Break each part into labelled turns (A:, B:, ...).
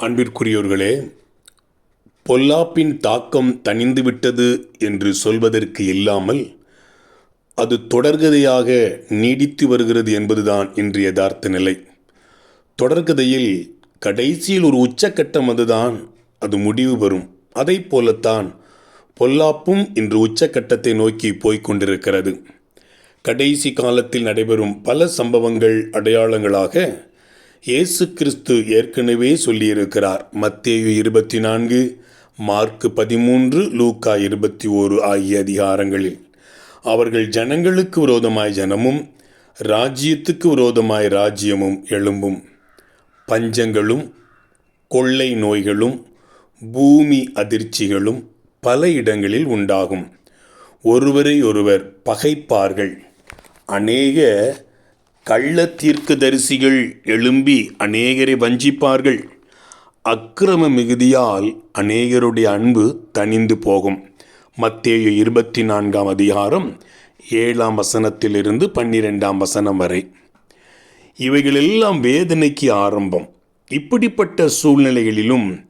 A: அன்பிற்குரியோர்களே பொல்லாப்பின் தாக்கம் தணிந்துவிட்டது என்று சொல்வதற்கு இல்லாமல் அது தொடர்கதையாக நீடித்து வருகிறது என்பதுதான் இன்று யதார்த்த நிலை. தொடர்கதையில் கடைசியில் ஒரு உச்சக்கட்டம் அதுதான் அது முடிவு வரும் அதைப் போலத்தான் பொல்லாப்பும் இன்று உச்சக்கட்டத்தை நோக்கி போய்க் கொண்டிருக்கிறது. கடைசி காலத்தில் நடைபெறும் பல சம்பவங்கள் அடையாளங்களாக இயேசு கிறிஸ்து ஏற்கனவே சொல்லியிருக்கிறார். மத்தேயு இருபத்தி நான்கு மார்க்கு பதிமூன்று லூக்கா இருபத்தி ஓரு ஆகிய அதிகாரங்களில். அவர்கள் ஜனங்களுக்கு விரோதமாய் ஜனமும் ராஜ்யத்துக்கு விரோதமாய் ராஜ்யமும் எழும்பும். பஞ்சங்களும் கொள்ளை நோய்களும் பூமி அதிர்ச்சிகளும் பல இடங்களில் உண்டாகும். ஒருவரை ஒருவர் பகைப்பார்கள். அநேக கள்ள தீர்க்கதரிசிகள் எழும்பி அநேகரை வஞ்சிப்பார்கள். அக்கிரம மிகுதியால் அநேகருடைய அன்பு தணிந்து போகும். மத்தேயு இருபத்தி நான்காம் அதிகாரம் ஏழாம் வசனத்திலிருந்து பன்னிரெண்டாம் வசனம் வரை. இவைகளெல்லாம் வேதனைக்கு ஆரம்பம். இப்படிப்பட்ட சூழ்நிலைகளிலும்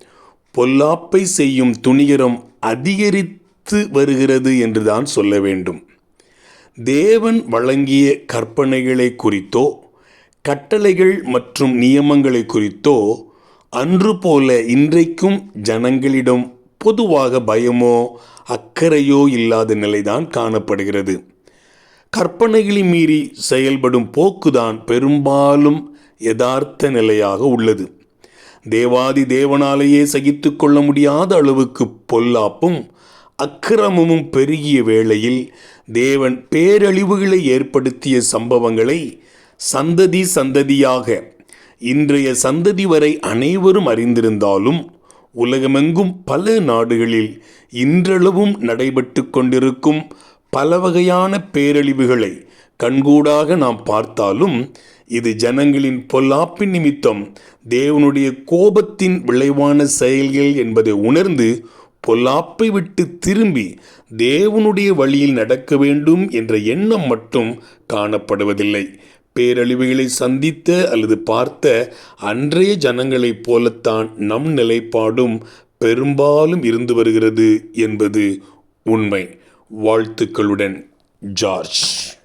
A: பொல்லாப்பை செய்யும் துணிகரம் அதிகரித்து வருகிறது என்றுதான் சொல்ல வேண்டும். தேவன் வழங்கிய கற்பனைகளை குறித்தோ கட்டளைகள் மற்றும் நியமங்களை குறித்தோ அன்று போல இன்றைக்கும் ஜனங்களிடம் பொதுவாக பயமோ அக்கறையோ இல்லாத நிலைதான் காணப்படுகிறது. கற்பனைகளை மீறி செயல்படும் போக்குதான் பெரும்பாலும் யதார்த்த நிலையாக உள்ளது. தேவாதி தேவனாலேயே சகித்து கொள்ள முடியாத அளவுக்கு பொல்லாப்பும் அக்கிரமமும் பெருகிய வேளையில் தேவன் பேரழிவுகளை ஏற்படுத்திய சம்பவங்களை சந்ததி சந்ததியாக இன்றைய சந்ததி வரை அனைவரும் அறிந்திருந்தாலும் உலகமெங்கும் பல நாடுகளில் இன்றளவும் நடைபெற்று கொண்டிருக்கும் பல வகையான பேரழிவுகளை கண்கூடாக நாம் பார்த்தாலும் இது ஜனங்களின் பொல்லாப்பின் நிமித்தம் தேவனுடைய கோபத்தின் விளைவான செயல்கள் என்பதை உணர்ந்து பொல்லாப்பை விட்டு திரும்பி தேவனுடைய வழியில் நடக்க வேண்டும் என்ற எண்ணம் மட்டும் காணப்படுவதில்லை. பேரழிவுகளை சந்தித்த அல்லது பார்த்த அன்றைய ஜனங்களைப் போலத்தான் நம் நிலைப்பாடும் பெரும்பாலும் இருந்து வருகிறது என்பது உண்மை. வாழ்த்துக்களுடன் ஜார்ஜ்.